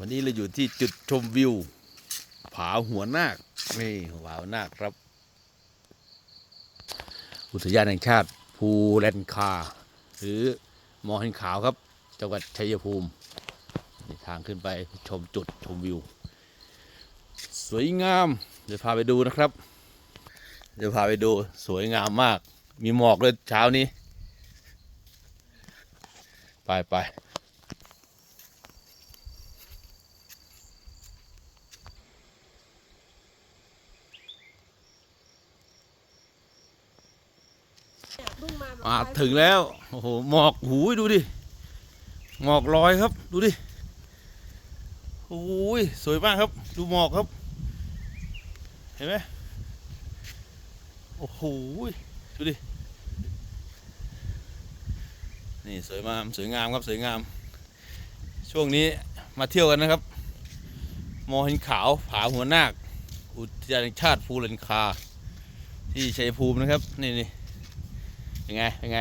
วันนี้เราอยู่ที่จุดชมวิว ผาหัวนาคนี่ผาหัวนาคครับ อุทยานแห่งชาติภูแลนคา หรือมอหินขาวครับ จังหวัดชัยภูมิทางขึ้นไปชมจุดชมวิว สวยงาม เดี๋ยวพาไปดูนะครับ เดี๋ยวพาไปดูสวยงามมาก มีหมอกเลยเช้านี้ ไปไป มาถึงแล้ว โอ้โห หมอกหูยดูดิ หมอกลอยครับ ดูดิ โอ้ย สวยมากครับ ดูหมอกครับ เห็นไหมโอ้โห ดูดิ นี่สวยมากสวยงามครับ สวยงาม ช่วงนี้มาเที่ยวกันนะครับ มอหินขาว ผาหัวนาค อุทยานแห่งชาติภูเลนคา ที่ชัยภูมินะครับ นี่นี่ เป็นไงเป็นไง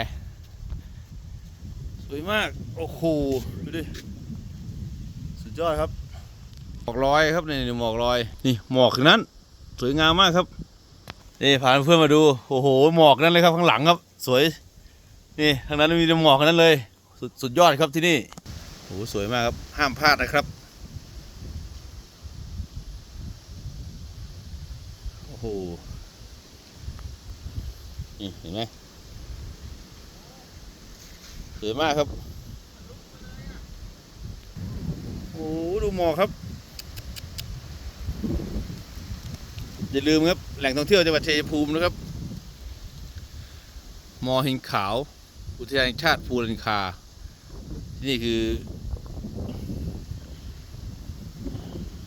สวยมาก โอ้โหดูดิ สุดยอดครับ หมอกลอยครับนี่นี่หมอกลอย นี่หมอกถึงนั้น สวยงามมากครับนี่พาเพื่อนมาดู โอ้โห หมอกนั่นเลยครับข้างหลังครับ สวย นี่ทางนั้นมีแต่หมอกทั้งนั้นเลยสุดสุดยอดครับที่นี่โอ้โหสวยมากครับ ห้ามพลาดนะครับ โอ้โหนี่เห็นไหม สวยมากครับโอ้ดูหมอกครับ อย่าลืมครับ แหล่งท่องเที่ยวจังหวัดชัยภูมินะครับ มอหินขาว อุทยานแห่งชาติภูลันคาที่นี่คือ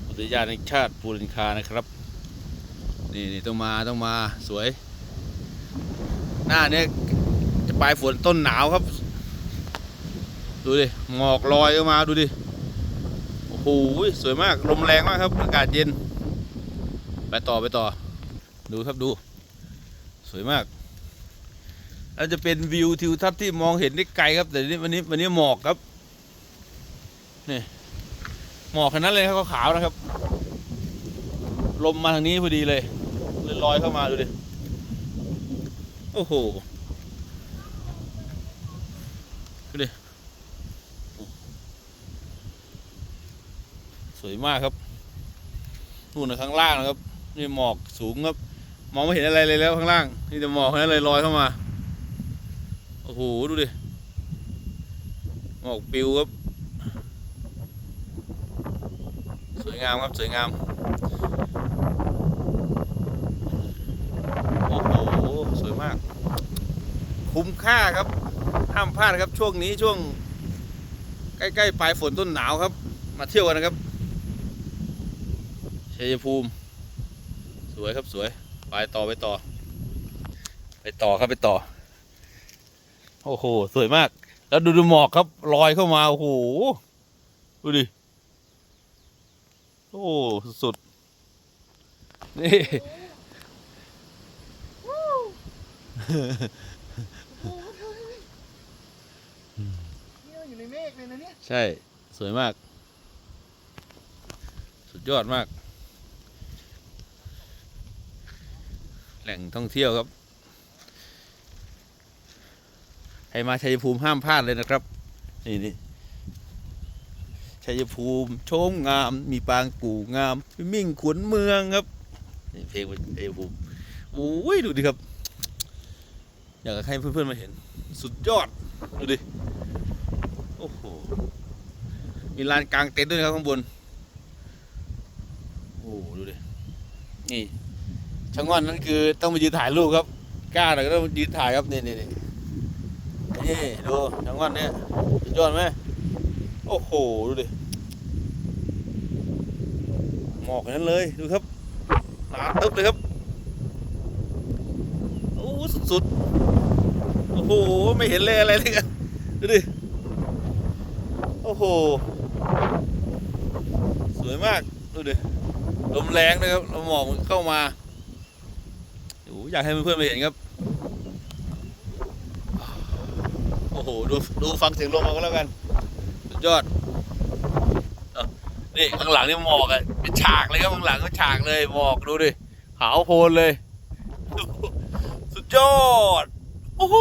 อุทยานแห่งชาติภูลันคานะครับ นี่นี่ต้องมาต้องมาสวย หน้าเนี้ยจะปลายฝนต้นหนาวครับ ดูดิหมอกลอยออกมาดูดิโอ้โหสวยมากลมแรงมากครับอากาศเย็น ไปต่อไปต่อ ดูครับดู สวยมากแล้วจะเป็นวิวทิวทัศน์ที่มองเห็นได้ไกลครับ แต่นี่วันนี้วันนี้หมอกครับนี่หมอกขนาดเลยครับขาวๆนะครับ ลมมาทางนี้พอดีเลยเลยลอยเข้ามาดูดิโอ้โห สวยมากครับนู่นนะข้างล่างนะครับ นี่หมอกสูงครับ มองไม่เห็นอะไรเลยแล้วข้างล่าง นี่แต่หมอกนั้นเลยลอยเข้ามา โอ้โห ดูดิ หมอกปิวครับ สวยงามครับ สวยงาม โอ้โห สวยมาก คุ้มค่าครับ ห้ามพลาดครับ ช่วงนี้ช่วง ใกล้ ๆ ปลายฝนต้นหนาวครับ มาเที่ยวกันนะครับ ชัยภูมิ สวยครับสวย ไปต่อไปต่อ ไปต่อครับไปต่อ โอ้โห สวยมาก แล้วดูดูหมอกครับลอยเข้ามาโอ้โหดูดิโอ้สุดๆนี่นี่เราอยู่ในเมฆเลยนะเนี่ย ใช่ สวยมาก สุดยอดมาก แหล่งท่องเที่ยวครับให้มาชัยภูมิห้ามพลาดเลยนะครับ นี่นี่ชัยภูมิโชมงาม มีปางกู่งามมีมิ่งขุนเมืองครับนี่เพลงว่าชัยภูมิโอ้ยดูดิครับ อยากให้เพื่อนๆมาเห็น สุดยอด ดูดิ โอ้โห มีลานกลางเต็นท์ด้วยครับข้างบน โอ้โหดูดิ นี่ ชะง่อนนั่นคือต้องมายืนถ่ายรูปครับกล้าหน่อยก็ต้องยืนถ่ายครับนี่นี่นี่นี่ดูชะง่อนเนี่ยสุดยอดไหมโอ้โหดูดิหมอกนั้นเลยดูครับหนาตึ๊บเลยครับโอ้สุดๆโอ้โหไม่เห็นเลยอะไรเลยกันดูดิโอ้โหสวยมากดูดิลมแรงนะครับลมหมอกมันเข้ามา โอ้โหอยากให้เพื่อนๆมาเห็นครับ โอ้โห ดูดูฟังเสียงลมมาก็แล้วกัน สุดยอดเอานี่นี่ข้างหลังนี่หมอกอะเป็นฉากเลยครับข้างหลังก็ฉากเลยหมอกดูดิขาวโพลนเลย สุดยอดโอ้โห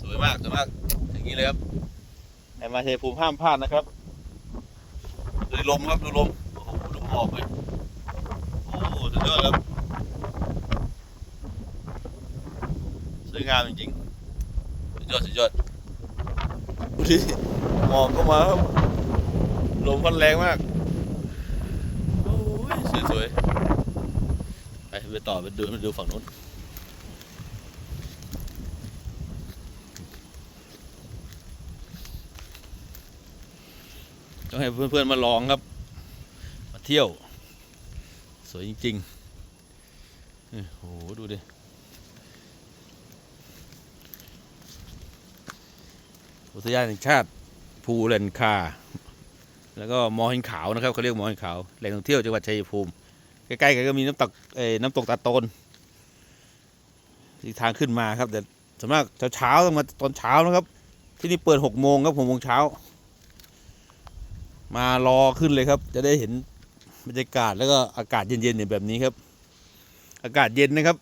สวยมากสวยมากอย่างนี้เลยครับไอ้มาเชยภูมิห้ามพลาดนะครับดูลมครับดูลมโอ้โหดูหมอกเลยโอ้โห สุดยอดครับสวยงามจริงๆสุดยอดสุดยอดดูดิหมอกก็มาครับลมพัดแรงมากโอ้ยสวยๆไปไปต่อไปดูไปดูฝั่งนู้นต้องให้เพื่อนๆมาลองครับ มาเที่ยว วยจริงๆ โอ้โห ดูดิ อุทยานแห่งชาติภูเลนคา แล้วก็มอหินขาวนะครับเขาเรียกมอหินขาว แหล่งท่องเที่ยวจังหวัดชัยภูมิ ใกล้ๆกันก็มีน้ำตกเอ่อน้ำตกตาโตนที่ทางขึ้นมาครับ แต่ส่วนมากเช้าๆต้องมาตอนเช้านะครับ ที่นี่เปิดหกโมงครับหกโมงเช้า มารอขึ้นเลยครับ จะได้เห็น บรรยากาศแล้วก็อากาศเย็นๆเนี่ยแบบนี้ครับ อากาศเย็นนะครับ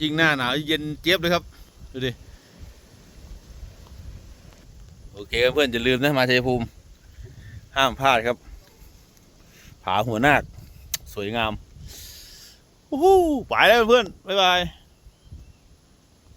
ยิ่งหน้าหนาวเย็นเจี๊ยบเลยครับดูดิโอเคเพื่อนอย่าลืมนะมาชัยภูมิ ห้ามพลาดครับ ผาหัวนาค สวยงามโอ้โหไปแล้วเพื่อน บ๊ายบาย